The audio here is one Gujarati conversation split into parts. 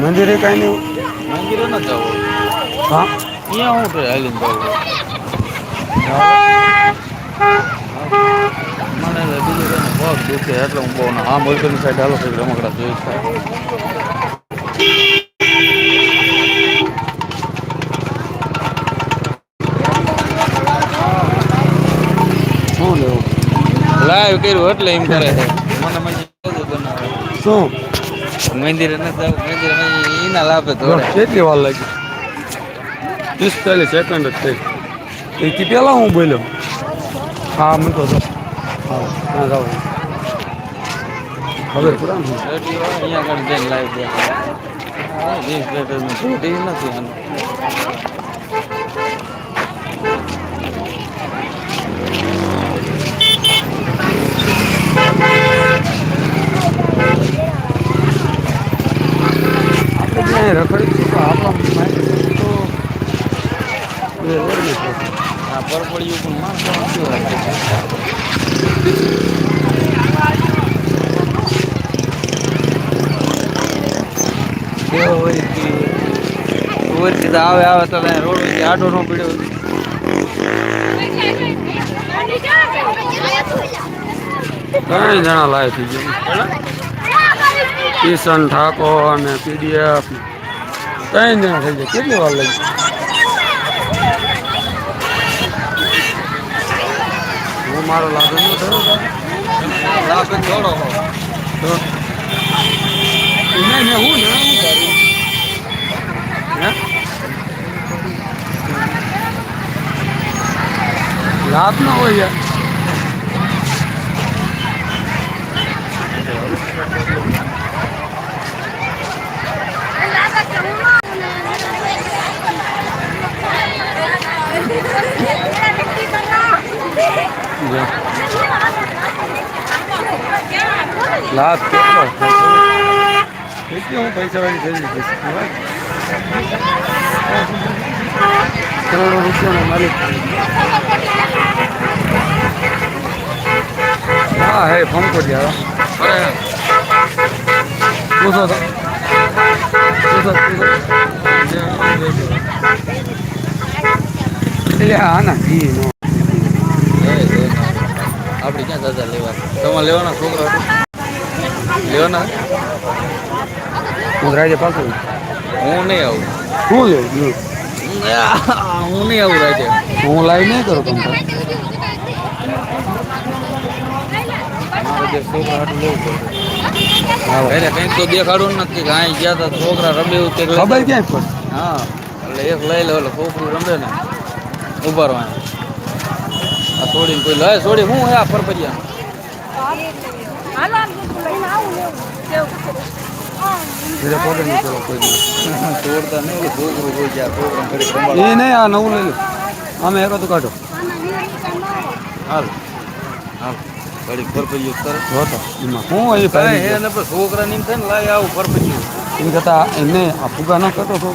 મંદિરે કઈ નહીં? મંદિરે ન જવું હા? અહીંયા હું કે હાલીને જવું મને બીજું બહુ દુઃખે એટલે હું બહુ આ મોલની સાઈડ હાલો રમકડા જોઈ લેવું? લાઈવ કર્યું એટલે એમ કરે છે. મને મજા શું? મંદિર મંદિર એના લાભે તો કેટલી વાર લાગી? પિસ્તાલીસ સેકન્ડ જ થઈ. એથી પહેલાં હું બોલ્યો? હા મૂકો તો હા હા જાઓ. ખબર પૂરા અહીંયા આગળ જઈને લાઈવ જોડી નથી આનું આપણે ત્યાં રખડી તો આપણા માહિતી તો એ લઈને છે. આ પરપડિયું પણ માણસો ઓરથી આવે આવે તો રોડ આડો ન પડ્યો ઘણા જણા લાય થઈ ગયા કિશન ઠાકોર અને પીડીએફ ત્રણ જણા થઈ ગયા કેટલી વાર લાગી મારો લાગે નહીં થયો લાભ થોડો તો નહીં નહીં હું ને હું કરું હે? લાભ ના હોય યાર. લાભ કેટલો કેટલી હું પૈસા વાળી થઈ ગઈ કરોડો રૂપિયાનો માલિક. હા, હે, ફોન કરી અરે પૂછો પૂછો પૂછો. એટલે હા ના નો. આપણે ક્યાં દાદા લેવા? તમારે લેવાના છોકરા લેવાના? હું રાજે પાછું હું નહીં આવું. શું લેવું હું નહીં આવું રાજે હું લાઈવ નહીં કરું તમને દેખાડવું નથી કે અહીં ગયા તા છોકરા રમે એવું ખબર જાઓ. ક્યાં હા એટલે એક લઈ લે એટલે છોકરું રમે ને ઊભા. આ છોડીને કોઈ લે છોડી હું હે આ ફરફરિયા બીજા પોતે નહીં કરો કોઈ નહીં. તોડતા નહીં ઓલું છોકરું કોઈ ગયા છોકરા ઘડી સંભાળે એ નહીં આ નવું લઈ લો અમે એક હતું કાઢો હાલ હાલ ઘડી ફરફરિયું કરે જોતો એમાં હું એ કાંઈ ભાઈ હે ને પણ છોકરા ની થાય ને લાય આવું ફરફરિયું એમ કરતા એમને આ ફુગા ન કરતો છો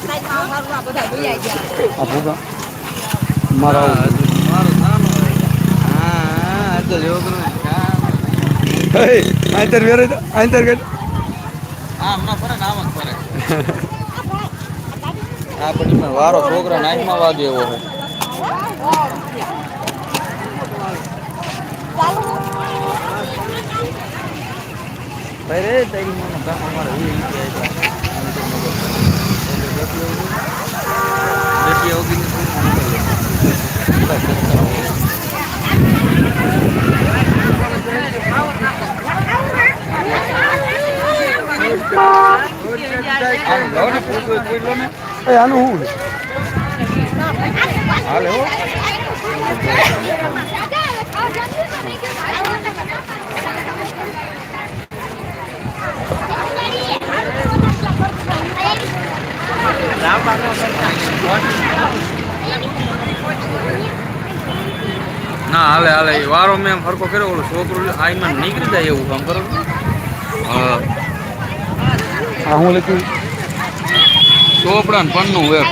આ ફુગા મારા હા, હજુ મારું આમ જ ફરે આ પછી પણ વારો છોકરા નાઈમાં વાગે એવો છે ભાઈ રે તારી મને કામ અમારે એ રીતે એ આનું હું હાલે હો. ના હાલે હાલે એ વારો મેં ફરકો કર્યો ઓલું છોકરું આઈમાં નીકળી જાય એવું કામ કરો હા આ હું લખ્યું ચોપડા ને? પન્નું એક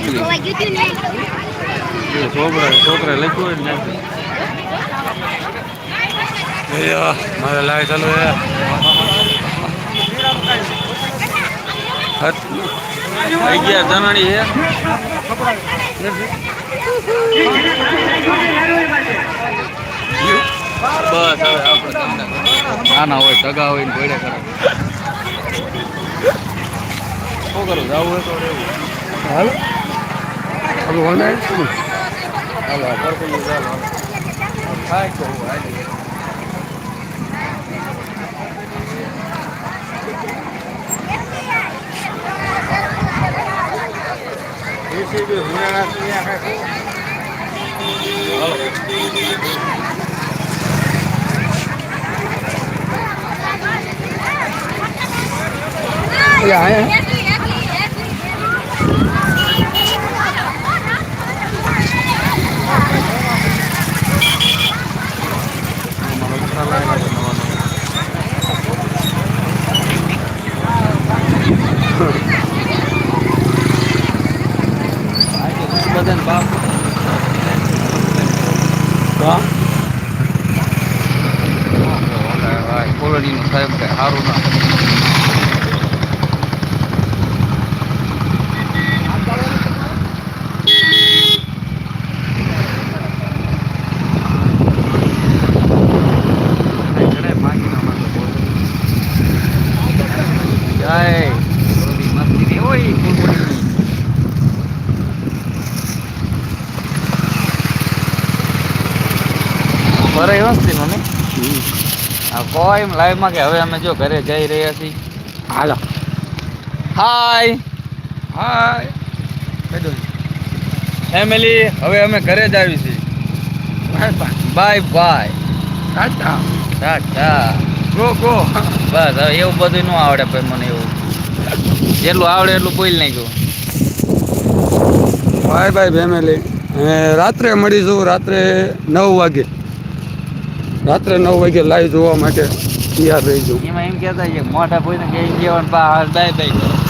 છોકરા છોકરા લખ્યું હોય ને મારે લાઈટ ચાલો અગિયાર જણાની હે. બસ હવે આપણે ના નાના હોય ટગા હોય ને ભેડે કરે શું કરું જવું હોય તો રહેવું હાલ હાલો ઓનલાઈન શું હાલો આ ચાલો થાય તો હું? હાલી એ આયા બધાને બાપ હા કોલોનીનું સાહેબ કઈ સારું ના જય કોલોની મસ્તી નહીં કોઈ લાઈવમાં કે હવે અમે જો ઘરે જઈ રહ્યા છીએ. હાલો. હાય હાય ફેમિલી હવે અમે ઘરે જ આવી છીએ. Bye bye bye bye tata tata go go બસ હવે એવું બધું ન આવડે ભાઈ મને એવું. જેટલું આવડે એટલું બોલ નાખ્યું બાય બાય ફેમિલી રાત્રે મળીશું રાત્રે નવ વાગે. રાત્રે નવ વાગે લાઈવ જોવા માટે તૈયાર રહીશું એમાં એમ કહેતા છે મોટા ભાઈને કહી દેવાનું બાય બાય કરો.